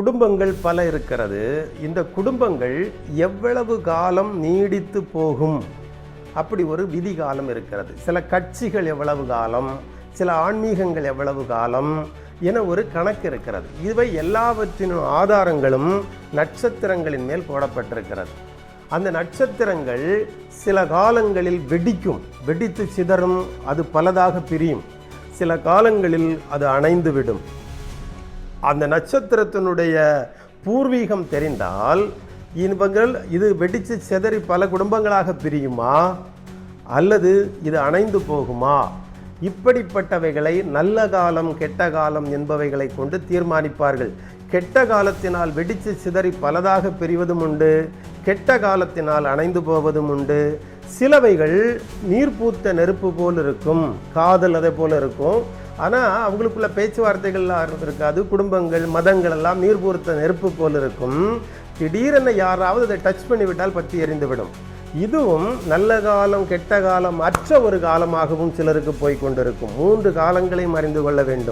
குடும்பங்கள் பல இருக்கிறது. இந்த குடும்பங்கள் எவ்வளவு காலம் நீடித்து போகும்? அப்படி ஒரு விதி காலம் இருக்கிறது. சில கட்சிகள் எவ்வளவு காலம்? சில ஆன்மீகங்கள் எவ்வளவு காலம்? என ஒரு கணக்கு இருக்கிறது. இவை எல்லாவற்றின் ஆதாரங்களும் நட்சத்திரங்களின் மேல் போடப்பட்டிருக்கிறது. அந்த நட்சத்திரங்கள் சில காலங்களில் வெடிக்கும். வெடித்து சிதறும். அது பலதாக பிரியும். சில காலங்களில் அது அணைந்துவிடும். அந்த நட்சத்திரத்தினுடைய பூர்வீகம் தெரிந்தால் இவங்கள் இது வெடித்து சிதறி பல குடும்பங்களாக பிரியுமா? அல்லது இது அணைந்து போகுமா? இப்படிப்பட்டவைகளை நல்ல காலம் கெட்ட காலம் என்பவைகளை கொண்டு தீர்மானிப்பார்கள். கெட்ட காலத்தினால் வெடித்து சிதறி பலதாக பிரிவதும் உண்டு கெட்ட காலத்தினால் அணைந்து போவதும் உண்டு. சிலவைகள் நீர் பூத்த நெருப்பு போல் இருக்கும் காதல் அதே போல் இருக்கும். ஆனால் அவங்களுக்குள்ள பேச்சுவார்த்தைகள்லாம் இருக்காது. குடும்பங்கள் மதங்கள் எல்லாம் நீர் பூர்த்த நெருப்பு போல் இருக்கும். திடீரென யாராவது அதை டச் பண்ணிவிட்டால் பற்றி எரிந்துவிடும். இதுவும் நல்ல காலம் கெட்ட காலம் அற்ற ஒரு காலமாகவும் சிலருக்கு போய் கொண்டிருக்கும். மூன்று காலங்களையும் அறிந்து கொள்ள வேண்டும்.